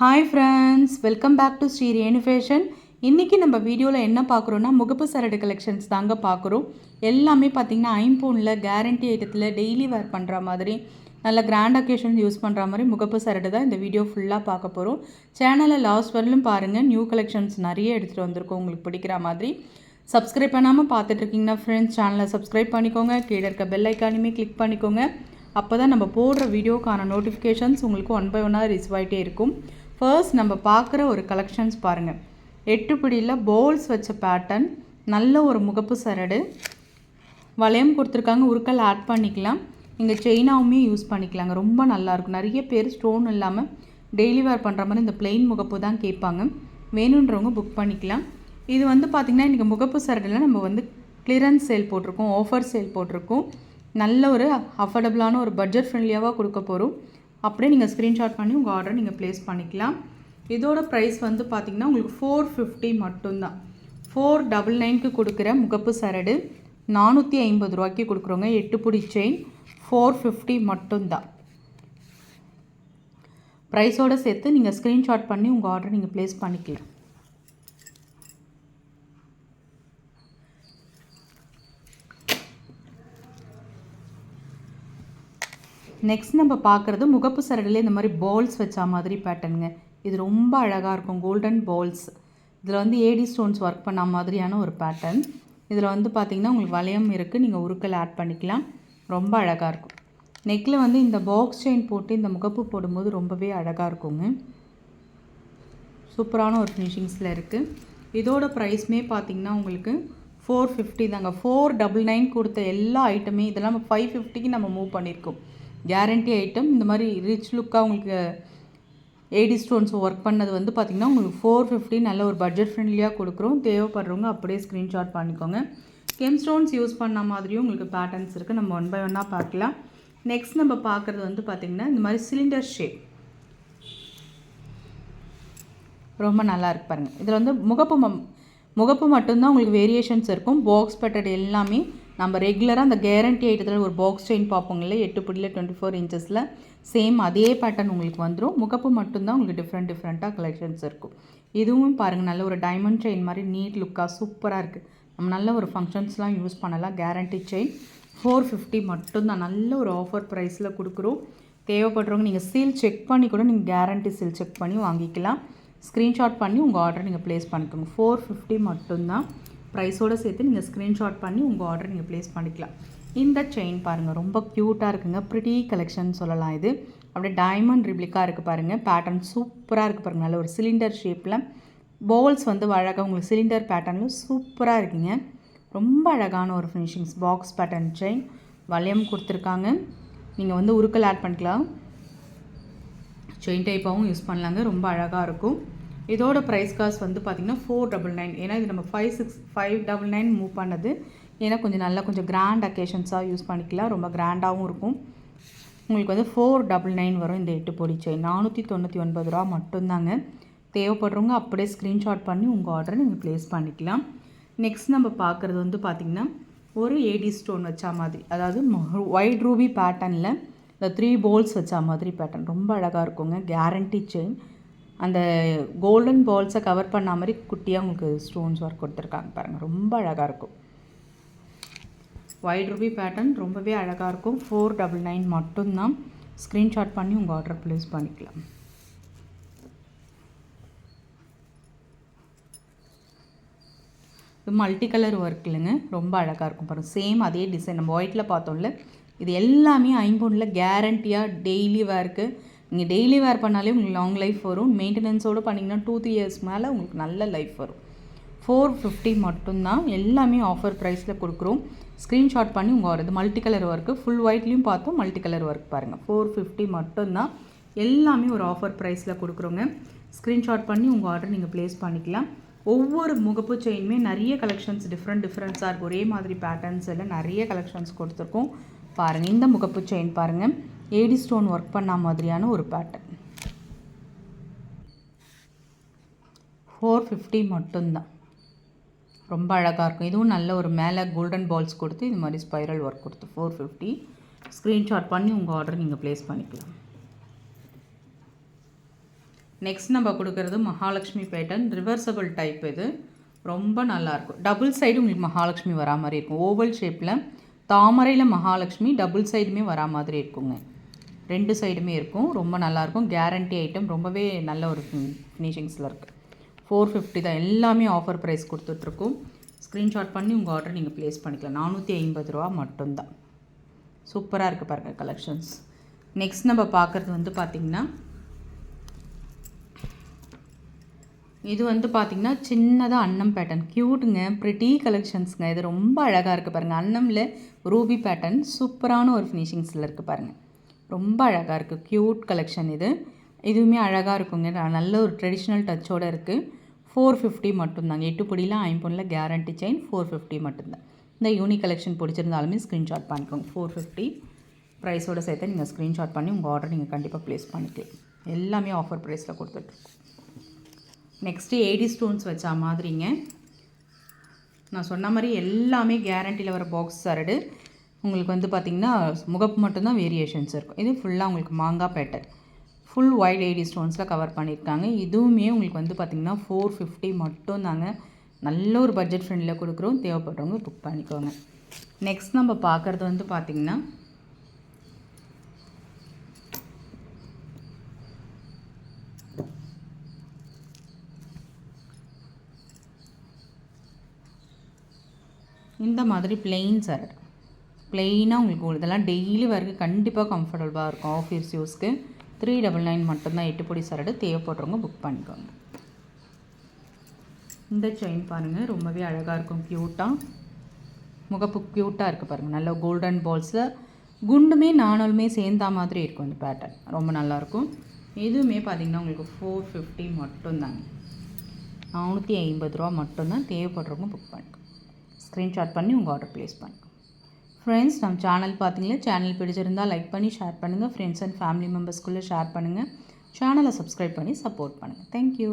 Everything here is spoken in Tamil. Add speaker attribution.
Speaker 1: Hi friends welcome back to Sri Renu fashion இன்றைக்கி நம்ம வீடியோவில் என்ன பார்க்குறோன்னா முகப்பு சரடு கலெக்ஷன்ஸ் தாங்க பார்க்குறோம். எல்லாமே பார்த்திங்கன்னா ஐம்பூனில் கேரண்டி ஐட்டத்தில் டெய்லி வேர் பண்ணுற மாதிரி நல்ல கிராண்ட் அக்கேஷன் யூஸ் பண்ணுற மாதிரி முகப்பு சரடு தான் இந்த வீடியோ ஃபுல்லாக பார்க்க போகிறோம் சேனலில் லாஸ்ட் வரலும் பாருங்கள் நியூ கலெக்ஷன்ஸ் நிறைய எடுத்துகிட்டு வந்திருக்கோம். உங்களுக்கு பிடிக்கிற மாதிரி. சப்ஸ்கிரைப் பண்ணாமல் பார்த்துட்ருக்கீங்கன்னா ஃப்ரெண்ட்ஸ் சேனலை சப்ஸ்கிரைப் பண்ணிக்கோங்க. கீழே இருக்க பெல் ஐக்கானுமே கிளிக் பண்ணிக்கோங்க. அப்போ தான் நம்ம போடுற வீடியோக்கான நோட்டிஃபிகேஷன்ஸ் உங்களுக்கு ஒன் பை ஒன்னாக ரிசீவ் ஆகிட்டே இருக்கும். ஃபர்ஸ்ட் நம்ம பார்க்குற ஒரு கலெக்ஷன்ஸ் பாருங்கள் எட்டு பிடியில் போல்ஸ் வச்ச பேட்டர்ன் நல்ல ஒரு முகப்பு சரடு. வளையம் கொடுத்துருக்காங்க உருக்கல் ஆட் பண்ணிக்கலாம். இங்கே செயினாவுமே யூஸ் பண்ணிக்கலாங்க. ரொம்ப நல்லாயிருக்கும் நிறைய பேர் ஸ்டோன் இல்லாமல் டெய்லி வேர் பண்ணுற மாதிரி இந்த பிளெயின் முகப்பு தான் கேட்பாங்க. வேணுன்றவங்க புக் பண்ணிக்கலாம். இது வந்து பார்த்திங்கன்னா இன்றைக்கி முகப்பு சரடில் நம்ம வந்து கிளியரன்ஸ் சேல் போட்டிருக்கோம் ஆஃபர் சேல் போட்டிருக்கோம். நல்ல ஒரு அஃபோர்டபுளான ஒரு பட்ஜெட் ஃப்ரெண்ட்லியாக கொடுக்க போகிறோம் அப்படியே நீங்கள் ஸ்க்ரீன்ஷாட் பண்ணி உங்கள் ஆர்டரை நீங்கள் ப்ளேஸ் பண்ணிக்கலாம். இதோட ப்ரைஸ் வந்து பார்த்திங்கன்னா உங்களுக்கு ஃபோர் ஃபிஃப்டி மட்டும்தான். ஃபோர் டபுள் நைனுக்கு கொடுக்குற முகப்பு சரடு நானூற்றி ஐம்பது ரூபாய்க்கு கொடுக்குறோங்க எட்டு பிடி செயின் ஃபோர் ஃபிஃப்டி மட்டும்தான். ப்ரைஸோடு சேர்த்து நீங்கள் ஸ்க்ரீன்ஷாட் பண்ணி உங்கள் ஆர்டர் நீங்கள் ப்ளேஸ் பண்ணிக்கலாம். நெக்ஸ்ட் நம்ம பார்க்குறது முகப்பு சரடில் இந்த மாதிரி பால்ஸ் வச்ச மாதிரி பேட்டர்னுங்க இது ரொம்ப அழகாக இருக்கும் கோல்டன் பால்ஸ் இதில் வந்து ஏடி ஸ்டோன்ஸ் ஒர்க் பண்ண மாதிரியான ஒரு பேட்டர்ன் இதில் வந்து பார்த்திங்கன்னா உங்களுக்கு வளையம் இருக்குது நீங்கள் உருக்கல் ஆட் பண்ணிக்கலாம். ரொம்ப அழகாக இருக்கும். நெக்கில் வந்து இந்த பாக்ஸ் செயின் போட்டு இந்த முகப்பு போடும்போது ரொம்பவே அழகாக இருக்குங்க. சூப்பரான ஒரு ஃபினிஷிங்ஸில் இருக்குது இதோட ப்ரைஸ்மே பார்த்தீங்கன்னா உங்களுக்கு ஃபோர் ஃபிஃப்டி தாங்க. ஃபோர் டபுள் நைன் கொடுத்த எல்லா ஐட்டமே இதெல்லாம் ஃபைவ் ஃபிஃப்டிக்கு நம்ம மூவ் பண்ணியிருக்கோம் கேரண்டி ஐட்டம் இந்த மாதிரி ரிச் லுக்காக உங்களுக்கு ஏடி ஸ்டோன்ஸ் ஒர்க் பண்ணது வந்து பார்த்திங்கன்னா உங்களுக்கு ஃபோர் ஃபிஃப்டி நல்ல ஒரு பட்ஜெட் ஃப்ரெண்ட்லியாக கொடுக்குறோம். தேவைப்படுறவங்க அப்படியே ஸ்க்ரீன்ஷாட் பண்ணிக்கோங்க. கெம் ஸ்டோன்ஸ் யூஸ் பண்ண மாதிரியும் உங்களுக்கு பேட்டர்ன்ஸ் இருக்குது நம்ம ஒன் பை ஒன்னாக பார்க்கலாம். நெக்ஸ்ட் நம்ம பார்க்குறது வந்து பார்த்திங்கன்னா இந்த மாதிரி சிலிண்டர் ஷேப் ரொம்ப நல்லா இருக்கு பாருங்கள் இதில் வந்து முகப்பு முகப்பு மட்டும்தான் உங்களுக்கு வேரியேஷன்ஸ் இருக்கும். பாக்ஸ் பட்டட் எல்லாமே நம்ம ரெகுலராக அந்த கேரண்டி ஐட்டத்தில் ஒரு பாக்ஸ் செயின் பார்ப்போங்கல்ல எட்டு பிடியில் டுவெண்ட்டி ஃபோர் இன்ச்சஸில் சேம் அதே பேட்டர்ன் உங்களுக்கு வந்துடும் முகப்பு மட்டும்தான் உங்களுக்கு டிஃப்ரெண்ட் டிஃப்ரெண்ட்டாக கலெக்ஷன்ஸ் இருக்கும். இதுவும் பாருங்கள் நல்ல ஒரு டைமண்ட் செயின் மாதிரி நீட் லுக்காக சூப்பராக இருக்குது நம்ம நல்ல ஒரு ஃபங்க்ஷன்ஸ்லாம் யூஸ் பண்ணலாம். கேரண்டி செயின் ஃபோர் ஃபிஃப்டி மட்டும்தான். நல்ல ஒரு ஆஃபர் ப்ரைஸில் கொடுக்குறோம். தேவைப்படுறவங்க நீங்கள் சீல் செக் பண்ணி கூட நீங்கள் கேரண்டி சீல் செக் பண்ணி வாங்கிக்கலாம். ஸ்க்ரீன்ஷாட் பண்ணி உங்கள் ஆர்டர் நீங்கள் ப்ளேஸ் பண்ணிக்கோங்க. ஃபோர் ஃபிஃப்டி மட்டும்தான். ப்ரைஸோடு சேர்த்து நீங்கள் ஸ்க்ரீன்ஷாட் பண்ணி உங்கள் ஆர்டர் நீங்கள் ப்ளேஸ் பண்ணிக்கலாம். இந்த செயின் பாருங்கள் ரொம்ப க்யூட்டாக இருக்குங்க. ப்ரிட்டி கலெக்ஷன் சொல்லலாம் இது. அப்படியே டைமண்ட் ரிப்ளிக்காக இருக்குது பாருங்கள் பேட்டர்ன் சூப்பராக இருக்குது பாருங்கள் நல்ல ஒரு சிலிண்டர் ஷேப்பில் போல்ஸ் வந்து அழகாக உங்களுக்கு சிலிண்டர் பேட்டர்னில் சூப்பராக இருக்குங்க. ரொம்ப அழகான ஒரு ஃபினிஷிங்ஸ் பாக்ஸ் பேட்டர்ன் செயின் வளையம் கொடுத்துருக்காங்க. நீங்கள் வந்து உருக்கல் ஆட் பண்ணிக்கலாம். செயின் டைப்பாகவும் யூஸ் பண்ணலாங்க. ரொம்ப அழகாக இருக்கும். இதோட ப்ரைஸ் காஸ்ட் வந்து பார்த்திங்கன்னா ஃபோர் டபுள் நைன் ஏன்னா இது நம்ம five six five double nine move பண்ணது. ஏன்னா கொஞ்சம் நல்லா கொஞ்சம் கிராண்ட் அக்கேஷன்ஸாக யூஸ் பண்ணிக்கலாம். ரொம்ப கிராண்டாகவும் இருக்கும். உங்களுக்கு வந்து ஃபோர் டபுள் நைன் வரும் இந்த எட்டு பொடி செயின் நானூற்றி தொண்ணூற்றி ஒன்பது ரூபா மட்டும்தாங்க. தேவைப்படுறவங்க அப்படியே ஸ்க்ரீன்ஷாட் பண்ணி உங்கள் ஆர்டரை நீங்கள் ப்ளேஸ் பண்ணிக்கலாம். நெக்ஸ்ட் நம்ம பார்க்குறது வந்து பார்த்திங்கன்னா ஒரு ஏடி ஸ்டோன் வச்சா மாதிரி. அதாவது ஒயிட் ரூபி பேட்டர்னில் இந்த த்ரீ போல்ஸ் வச்சா மாதிரி பேட்டர்ன் ரொம்ப அழகாக இருக்குங்க. கேரண்டி செயின் அந்த கோல்டன் பால்ஸை கவர் பண்ண மாதிரி குட்டியாக உங்களுக்கு ஸ்டோன்ஸ் ஒர்க் கொடுத்துருக்காங்க பாருங்கள் ரொம்ப அழகாக இருக்கும். ஒயிட் ரூபி பேட்டர்ன் ரொம்பவே அழகாக இருக்கும். ஃபோர் டபுள் நைன் மட்டும்தான். ஸ்க்ரீன்ஷாட் பண்ணி உங்கள் ஆர்டர் ப்ளேஸ் பண்ணிக்கலாம். இது மல்டி கலர் ஒர்க் இல்லைங்க. ரொம்ப அழகாக இருக்கும் பாருங்கள் சேம் அதே டிசைன் நம்ம ஒயிட்டில் பார்த்தோம்ல இது எல்லாமே ஐம்பொன்னில் கேரண்டியாக டெய்லி வேர்க்கு நீங்கள் டெய்லி வேர் பண்ணாலே உங்களுக்கு லாங் லைஃப் வரும். மெயின்டெனன்ஸோடு பண்ணிங்கன்னா டூ த்ரீ இயர்ஸ் மேலே உங்களுக்கு நல்ல லைஃப் வரும். ஃபோர் ஃபிஃப்டி மட்டும்தான் எல்லாமே ஆஃபர் ப்ரைஸில் கொடுக்குறோம். ஸ்க்ரீன்ஷாட் பண்ணி உங்கள் வருது மல்டி கலர் ஒர்க்கு ஃபுல் ஒயிட்லேயும் பார்த்தோம் மல்டி கலர் ஒர்க் பாருங்கள் ஃபோர் ஃபிஃப்டி மட்டும்தான் எல்லாமே ஒரு ஆஃபர் ப்ரைஸில் கொடுக்குறோங்க. ஸ்க்ரீன்ஷாட் பண்ணி உங்கள் ஆர்டர் நீங்கள் ப்ளேஸ் பண்ணிக்கலாம். ஒவ்வொரு முகப்பு செயினுமே நிறைய கலெக்ஷன்ஸ் டிஃப்ரெண்ட் டிஃப்ரெண்ட்ஸாக இருக்கும் ஒரே மாதிரி பேட்டர்ன்ஸ் எல்லாம் நிறைய கலெக்ஷன்ஸ் கொடுத்துருக்கோம். பாருங்கள் இந்த முகப்பு செயின் பாருங்கள் ஏடி ஸ்டோன் ஒர்க் பண்ண மாதிரியான ஒரு பேட்டர்ன் ஃபோர் ஃபிஃப்டி மட்டும்தான். ரொம்ப அழகாக இருக்கும். இதுவும் நல்ல ஒரு மேலே கோல்டன் பால்ஸ் கொடுத்து இது மாதிரி ஸ்பைரல் ஒர்க் கொடுத்து ஃபோர் ஃபிஃப்டி ஸ்க்ரீன்ஷாட் பண்ணி உங்கள் ஆர்டர் நீங்கள் ப்ளேஸ் பண்ணிக்கலாம். நெக்ஸ்ட் நம்ம கொடுக்குறது மகாலட்சுமி பேட்டர்ன் ரிவர்சபிள் டைப் இது. ரொம்ப நல்லாயிருக்கும் டபுள் சைடு உங்களுக்கு மகாலட்சுமி வரா மாதிரி இருக்கும். ஓவல் ஷேப்பில் தாமரையில் மகாலட்சுமி டபுள் சைடுமே வரா மாதிரி இருக்குங்க. ரெண்டு சைடுமே இருக்கும். ரொம்ப நல்லாயிருக்கும். கேரண்டி ஐட்டம் ரொம்பவே நல்ல ஒரு ஃபினிஷிங்ஸில் இருக்குது ஃபோர் ஃபிஃப்டி தான் எல்லாமே ஆஃபர் ப்ரைஸ் கொடுத்துட்ருக்கோம். ஸ்க்ரீன்ஷாட் பண்ணி உங்கள் ஆர்டர் நீங்கள் ப்ளேஸ் பண்ணிக்கலாம். நானூற்றி ஐம்பது ரூபா மட்டும்தான். சூப்பராக இருக்குது பாருங்கள் கலெக்ஷன்ஸ் நெக்ஸ்ட் நம்ம பார்க்குறது வந்து பார்த்திங்கன்னா இது வந்து பார்த்திங்கன்னா சின்னதாக அன்னம் பேட்டர்ன் க்யூட்டுங்க ப்ரிட்டி கலெக்ஷன்ஸுங்க இது ரொம்ப அழகாக இருக்குது பாருங்கள் அன்னமில் ரூபி பேட்டர்ன் சூப்பரான ஒரு ஃபினிஷிங்ஸில் இருக்குது பாருங்கள் ரொம்ப அழகாக இருக்குது க்யூட் கலெக்ஷன் இது. இதுவுமே அழகாக இருக்குங்க. நல்ல ஒரு ட்ரெடிஷ்னல் டச்சோடு இருக்குது ஃபோர் ஃபிஃப்டி மட்டும்தாங்க. எட்டு பொடியில் ஐம்பொனில் கேரண்டி செயின் ஃபோர் ஃபிஃப்டி மட்டும்தான். இந்த யூனிக் கலெக்ஷன் பிடிச்சிருந்தாலுமே ஸ்க்ரீன்ஷாட் பண்ணிக்கோங்க. ஃபோர் ஃபிஃப்டி ப்ரைஸோடு சேர்த்து நீங்கள் ஸ்க்ரீன்ஷாட் பண்ணி உங்கள் ஆர்டர் நீங்கள் கண்டிப்பாக ப்ளேஸ் பண்ணிக்கலாம். எல்லாமே ஆஃபர் ப்ரைஸில் கொடுத்துட்ருக்கோம். நெக்ஸ்ட்டு எயிட்டி ஸ்டோன்ஸ் வச்சா மாதிரிங்க. நான் சொன்ன மாதிரி எல்லாமே கேரண்டியில் வர பாக்ஸ் சரடு. உங்களுக்கு வந்து பார்த்திங்கன்னா முகப்பு மட்டும்தான் வேரியேஷன்ஸ் இருக்கும். இது ஃபுல்லாக உங்களுக்கு மாங்காய் பேட்டர் ஃபுல் ஒயிட் எயிட்டி ஸ்டோன்ஸில் கவர் பண்ணியிருக்காங்க. இதுவுமே உங்களுக்கு வந்து பார்த்திங்கன்னா ஃபோர் ஃபிஃப்டி மட்டும் தாங்க நல்ல ஒரு பட்ஜெட் ஃப்ரெண்டில் கொடுக்குறோம். தேவைப்படுறவங்க புக் பண்ணிக்கோங்க. நெக்ஸ்ட் நம்ம பார்க்குறது வந்து பார்த்திங்கன்னா இந்த மாதிரி பிளெயின் சரட் ப்ளெயினாக உங்களுக்கு இதெல்லாம் டெய்லி வரைக்கும் கண்டிப்பாக கம்ஃபர்டபுளாக இருக்கும். ஆஃபீஸ் யூஸ்க்கு த்ரீ டபுள் நைன் மட்டும்தான் எட்டு பொடி சரடு தேவைப்படுறவங்க புக் பண்ணிக்கோங்க. இந்த செயின் பாருங்கள் ரொம்பவே அழகாக இருக்கும் க்யூட்டாக முகப்பு க்யூட்டாக இருக்குது பாருங்கள் நல்ல கோல்டன் பால்ஸில் குண்டுமே நாணலுமே சேர்ந்தா மாதிரி இருக்கும் இந்த பேட்டர்ன் ரொம்ப நல்லாயிருக்கும் இதுவுமே பார்த்திங்கன்னா உங்களுக்கு ஃபோர் ஃபிஃப்டி மட்டும்தாங்க. நானூற்றி ஐம்பது ரூபா மட்டும்தான் தேவைப்படுறவங்க புக் பண்ணிக்கோங்க. ஸ்க்ரீன்ஷாட் பண்ணி உங்கள் ஆர்டர் ப்ளேஸ் பண்ணுங்கள் ஃப்ரெண்ட்ஸ் நம்ம சேனல் பார்த்தீங்களா சேனல் பிடிச்சிருந்தால் லைக் பண்ணி ஷேர் பண்ணுங்கள் ஃப்ரெண்ட்ஸ் அண்ட் ஃபேமிலி மெம்பர்ஸ்குள்ளே ஷேர் பண்ணுங்கள் சேனலை சப்ஸ்கிரைப் பண்ணி சப்போர்ட் பண்ணுங்கள் தேங்க்யூ